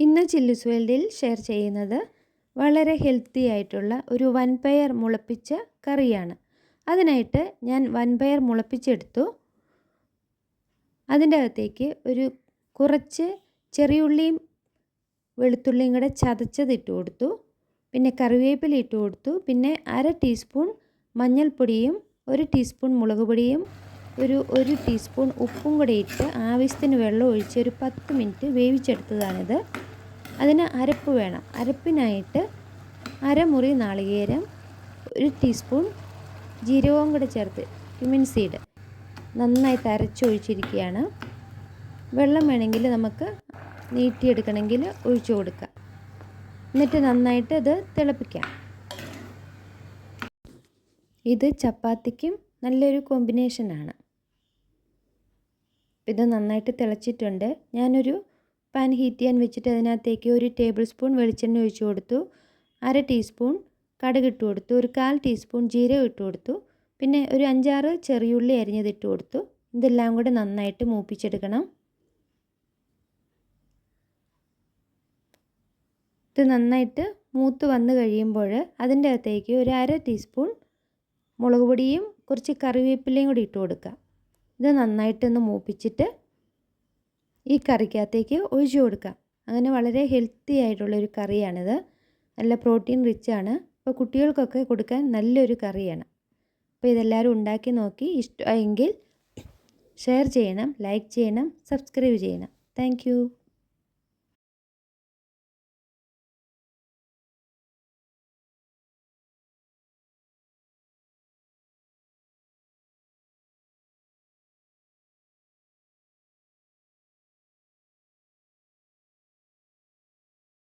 ഇന്ന് ചില്ലുസ് വേൾഡിൽ ഷെയർ ചെയ്യുന്നത് വളരെ ഹെൽത്തി ആയിട്ടുള്ള ഒരു വൻപയർ മുളപ്പിച്ച കറിയാണ്. അതിനായിട്ട് ഞാൻ വൻപയർ മുളപ്പിച്ചെടുത്തു. അതിന്റെ അകത്തേക്ക് ഒരു കുറച്ച് ചെറിയുള്ളിയും വെളുത്തുള്ളിയും കൂടെ ചതച്ചത് ഇട്ട് കൊടുത്തു. പിന്നെ കറിവേപ്പില ഇട്ട് കൊടുത്തു. പിന്നെ അര ടീസ്പൂൺ മഞ്ഞൾപ്പൊടിയും ഒരു ടീസ്പൂൺ മുളക് പൊടിയും ഒരു ഒരു ടീസ്പൂൺ ഉപ്പും കൂടെ ഇട്ട് ആവശ്യത്തിന് വെള്ളം ഒഴിച്ച് ഒരു പത്ത് മിനിറ്റ് വേവിച്ചെടുത്തതാണിത്. അതിന് അരപ്പ് വേണം. അരപ്പിനായിട്ട് അരമുറി നാളികേരം ഒരു ടീസ്പൂൺ ജീരകവും കൂടെ ചേർത്ത് ക്യുമിൻ സീഡ് നന്നായിട്ട് അരച്ചൊഴിച്ചിരിക്കുകയാണ് വെള്ളം വേണമെങ്കിൽ നമുക്ക് നീട്ടിയെടുക്കണമെങ്കിൽ ഒഴിച്ചു കൊടുക്കാം. എന്നിട്ട് നന്നായിട്ട് ഇത് തിളപ്പിക്കാം. ഇത് ചപ്പാത്തിക്കും നല്ലൊരു കോമ്പിനേഷനാണ് ഇത് നന്നായിട്ട് തിളച്ചിട്ടുണ്ട്. ഞാനൊരു പാൻ ഹീറ്റ് ചെയ്യാൻ വെച്ചിട്ട് അതിനകത്തേക്ക് ഒരു ടേബിൾ സ്പൂൺ വെളിച്ചെണ്ണ ഒഴിച്ചു കൊടുത്തു. അര ടീസ്പൂൺ കടുക് ഇട്ട് കൊടുത്തു. ഒരു കാൽ ടീസ്പൂൺ ജീരകം ഇട്ട് കൊടുത്തു. പിന്നെ ഒരു അഞ്ചാറ് ചെറിയുള്ളി അരിഞ്ഞത് ഇട്ട് കൊടുത്തു. ഇതെല്ലാം കൂടെ നന്നായിട്ട് മൂപ്പിച്ചെടുക്കണം. ഇത് നന്നായിട്ട് മൂത്ത് വന്നു കഴിയുമ്പോൾ അതിന്റെ അകത്തേക്ക് ഒരു അര ടീസ്പൂൺ മുളക് പൊടിയും കുറച്ച് കറിവേപ്പിലയും കൂടി ഇട്ട് കൊടുക്കുക. ഇത് നന്നായിട്ടൊന്ന് മൂപ്പിച്ചിട്ട് ഈ കറിക്കകത്തേക്ക് ഒഴിച്ചു കൊടുക്കാം അങ്ങനെ വളരെ ഹെൽത്തി ആയിട്ടുള്ളൊരു കറിയാണിത്. നല്ല പ്രോട്ടീൻ റിച്ച് ആണ് അപ്പോൾ കുട്ടികൾക്കൊക്കെ കൊടുക്കാൻ നല്ലൊരു കറിയാണ്. അപ്പോൾ ഇതെല്ലാവരും ഉണ്ടാക്കി നോക്കി ഇഷ്ടമായെങ്കിൽ ഷെയർ ചെയ്യണം ലൈക്ക് ചെയ്യണം സബ്സ്ക്രൈബ് ചെയ്യണം. താങ്ക്